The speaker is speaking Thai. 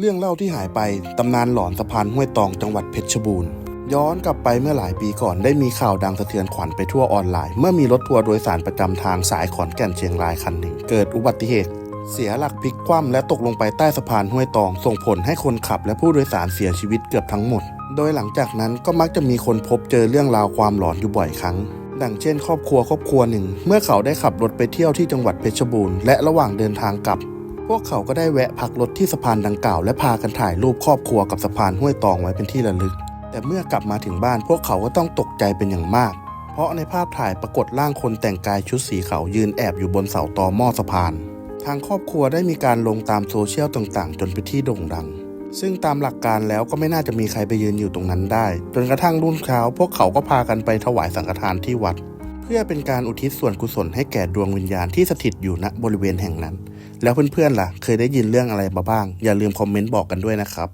เรื่องเล่าที่หายไป ตำนานหลอนสะพานห้วยตองจังหวัดเพชรบูรณ์ ย้อนกลับไปเมื่อหลายปีก่อนได้มีข่าวดังสะเทือนขวัญไปทั่วออนไลน์ เมื่อมีรถทัวร์โดยสารประจำทางสายขอนแก่นเชียงรายคันหนึ่ง เกิดอุบัติเหตุ เสียหลักพลิกคว่ำและตกลงไปใต้สะพานห้วยตอง ส่งผลให้คนขับและผู้โดยสารเสียชีวิตเกือบทั้งหมด โดยหลังจากนั้นก็มักจะมีคนพบเจอเรื่องราวความหลอนอยู่บ่อยครั้งดังเช่น ครอบครัวครอบครัวหนึ่ง เมื่อเขาได้ขับรถไปเที่ยวที่จังหวัดเพชรบูรณ์และระหว่างเดินทางกลับ พวกเขาก็ได้แวะพักรถที่สะพานดังกล่าวและพากันถ่ายรูปครอบครัวกับสะพานห้วยตองไว้เป็นที่ระลึก แต่เมื่อกลับมาถึงบ้านพวกเขาก็ต้องตกใจเป็นอย่างมาก เพราะในภาพถ่ายปรากฏร่างคนแต่งกายชุดสีขาวยืนแอบอยู่บนเสาตอหม้อสะพาน ทางครอบครัวได้มีการลงตามโซเชียลต่างๆ จนเป็นที่โด่งดัง ซึ่งตามหลักการแล้วก็ไม่น่าจะมีใครไปยืนอยู่ตรงนั้นได้ จนกระทั่งรุ่นเช้า พวกเขาก็พากันไปถวายสังฆทานที่วัด พื่อเป็นการอุทิศส่วนกุศลให้แก่ดวงวิญญาณที่สถิตอยู่ณบริเวณแห่งนั้น แล้วเพื่อนๆล่ะ เคยได้ยินเรื่องอะไรมาบ้าง อย่าลืมคอมเมนต์บอกกันด้วยนะครับ